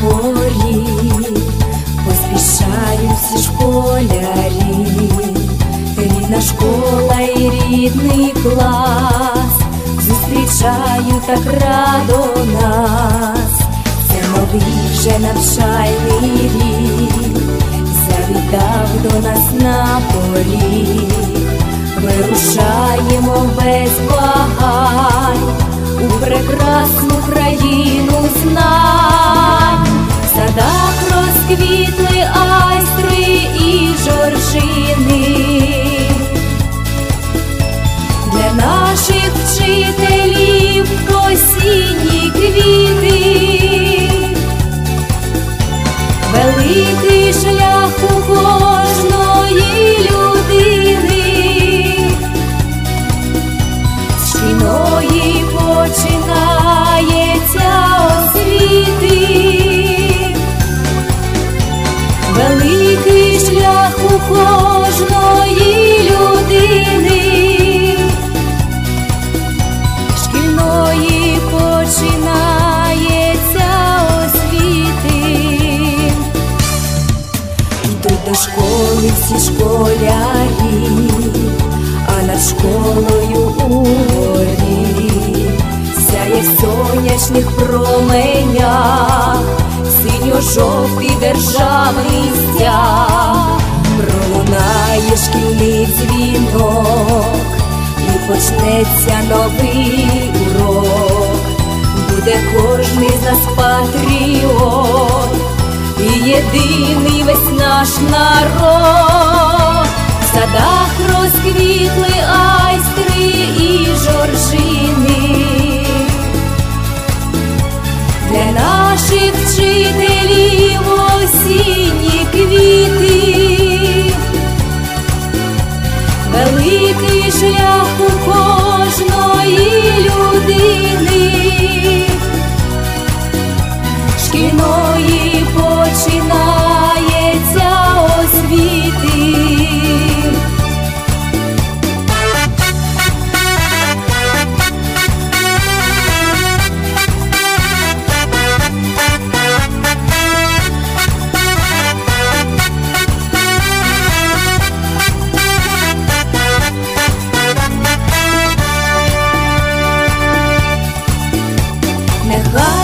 порі, поспішають школярі, рідна школа і рідний клас, зустрічають так радо нас, це новий вже навчальний рік, завітав до нас на порі, вирушаємо без вагань у прекрасну країну наших вчителів осінні школярі, а над школою у горі сяє в сонячних променях, синьо-жовтий державний стяг, пролунає шкільний дзвінок, і почнеться новий урок, буде кожний з нас патріот і єдиний весь наш народ, and love.